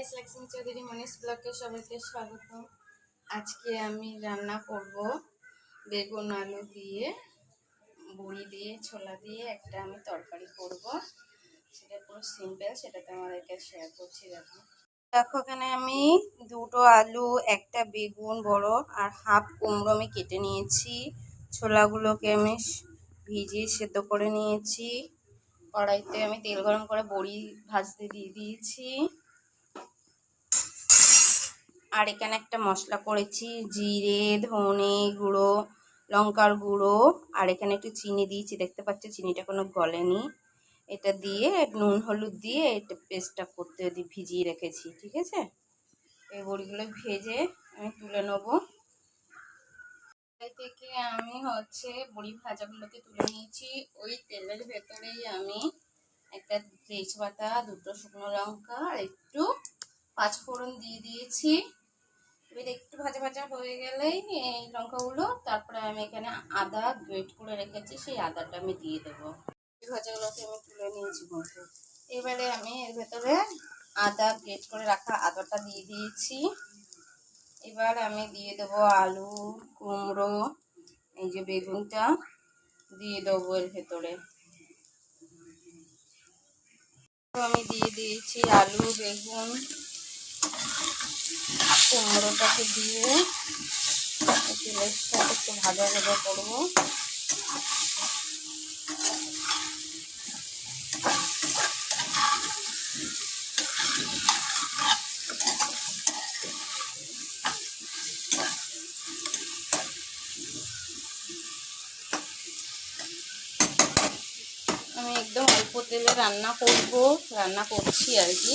S Lakshmi Chowdhury মনীষ ব্লকে সবাইকে স্বাগত আজকে আমি রান্না করব বেগুন আলু দিয়ে, বড়ি দিয়ে, ছোলা দিয়ে, একটা আমি তরকারি করব। সেটা পুরো সিম্পল সেটা তোমাদেরকে শেয়ার করছি, দেখো। দেখো, এখানে আমি দুটো আলু, একটা বেগুন বড় আর হাফ কুমড়ো আমি কেটে নিয়েছি। ছোলাগুলোকে আমি ভিজিয়ে সেদ্ধ করে নিয়েছি। কড়াইতে আমি তেল গরম করে বড়ি ভাজতে দিয়ে দিয়েছি। আর এখানে একটা মশলা করেছি, জিরে, ধনে গুঁড়ো, লঙ্কার গুঁড়ো, আর এখানে একটু চিনি দিয়েছি। দেখতে পাচ্ছি, চিনিটা কোনো গলেনি। এটা দিয়ে নুন হলুদ দিয়ে এটা পেস্টটা করতে ভিজিয়ে রেখেছি, ঠিক আছে? এই বড়িগুলো ভেজে আমি তুলে নেব। থেকে আমি হচ্ছে বড়ি ভাজাগুলোকে তুলে নিয়েছি। ওই তেলের ভেতরেই আমি একটা তেজপাতা, দুটো শুকনো লঙ্কা, আর একটু পাঁচফোড়ন দিয়ে দিয়েছি। এবার একটু ভাজা ভাজা হয়ে গেলেই এই লঙ্কাগুলো, তারপরে আমি এখানে আদা গ্রেট করে রেখেছি, সেই আদাটা আমি দিয়ে দেবো। ভাজাগুলোকে আমি তুলে নিয়েছি বন্ধু। এবারে আমি এর ভেতরে আদা গ্রেট করে রাখা আদাটা দিয়ে দিয়েছি। এবার আমি দিয়ে দেবো আলু, কুমড়ো, এই যে বেগুনটা দিয়ে দেবো এর ভেতরে। আমি দিয়ে দিয়েছি আলু, বেগুন কুমড়োটাকে দিয়ে তেলের সাথে একটু ভাজা ভাজা করব। আমি একদম অল্প তেলে রান্না করব, রান্না করছি আর কি।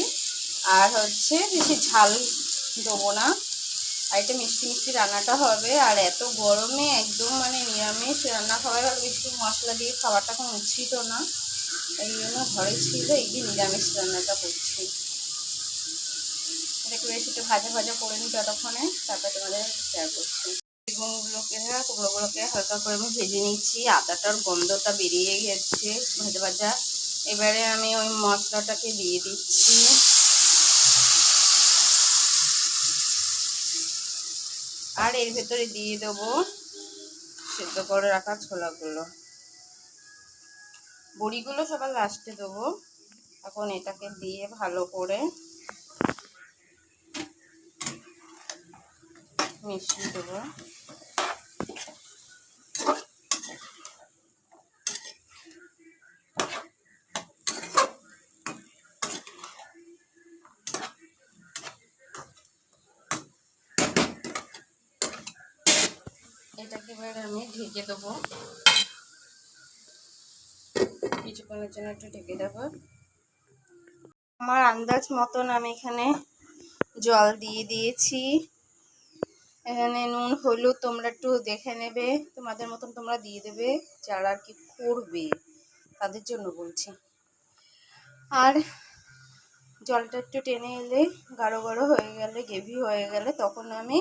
আর হচ্ছে বেশি ঝাল দেবো না। আর এটা মিষ্টি মিষ্টি রান্নাটা হবে। আর এত গরমে একদম মানে নিরামিষ রান্না খাওয়ার আর বেশি মশলা দিয়ে খাবারটা কোনো উচিত না। এই জন্য ঘরে ছিল, এই যে নিরামিষ রান্নাটা করছি। এটাকে বেশি একটু ভাজা ভাজা করে নিই ততক্ষণে তারপরে তোমাদের শেয়ার করছি। বেগুনগুলোকে কুমড়োগুলোকে হালকা করে আমি ভেজে নিচ্ছি আদাটার গন্ধটা বেরিয়ে গেছে ভাজা ভাজা। এবারে আমি ওই মশলাটাকে দিয়ে দিচ্ছি। আর এর ভেতরে দিয়ে দেবো সেদ্ধ করে রাখা ছোলাগুলো। বড়িগুলো সবার লাস্টে দেবো। এখন এটাকে দিয়ে ভালো করে মিশিয়ে দেবো। এটাকে এবার আমি ঢেকে দেবো। কিছুক্ষণের জন্য একটু ঢেকে দেবো। আমার আন্দাজ মতন আমি এখানে জল দিয়ে দিয়েছি। এখানে নুন, হলুদ তোমরা একটু দেখে নেবে। তোমাদের মতন তোমরা দিয়ে দেবে, যারা আর কি করবে তাদের জন্য বলছি। আর জলটা একটু টেনে এলে গাঢ় গাঢ় হয়ে গেলে গেভি হয়ে গেলে তখন আমি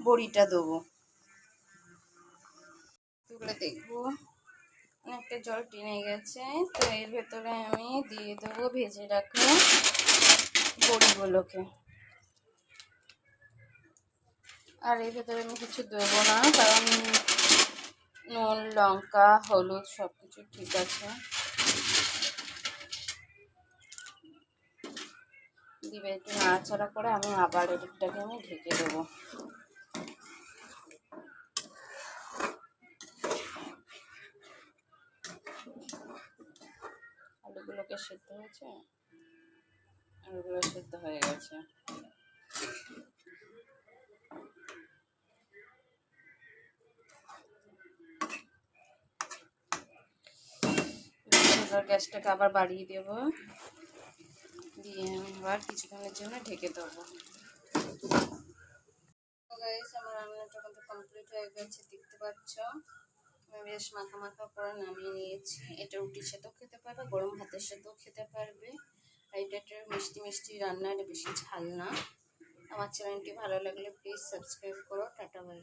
বড়িটা দেবো। তুলে দেখব। অনেকটা জল টেনে গেছে, তো এর ভেতরে আমি দিয়ে দেবো ভেজে রাখা বড়িগুলোকে। আর এর ভেতরে আমি কিছু দেবো না, কারণ নুন, লঙ্কা, হলুদ সব কিছু ঠিক আছে। দিবে একটু নাড়াচাড়া করে আমি আবার এদিকটাকে আমি ঢেকে দেবো। আলুগুলোকে সেদ্ধ হয়েছে? আলুগুলো সেদ্ধ হয়ে গেছে। গ্যাসটাকে আবার বাড়িয়ে দেব। দিয়ে আবার কিছুক্ষণের জন্য ঢেকে দেবো। আমার রান্নাটা কিন্তু কমপ্লিট হয়ে গেছে, দেখতে পাচ্ছ? বেশ মাখা মাখা করে নামিয়ে নিয়েছি। এটা রুটির সাথেও খেতে পারবে, গরম ভাতের সাথেও খেতে পারবে। আর এটা একটা মিষ্টি মিষ্টি রান্না এটা বেশি ঝাল না আমার চ্যানেলটি ভালো লাগলে প্লিজ সাবস্ক্রাইব করো, টাটা বাই।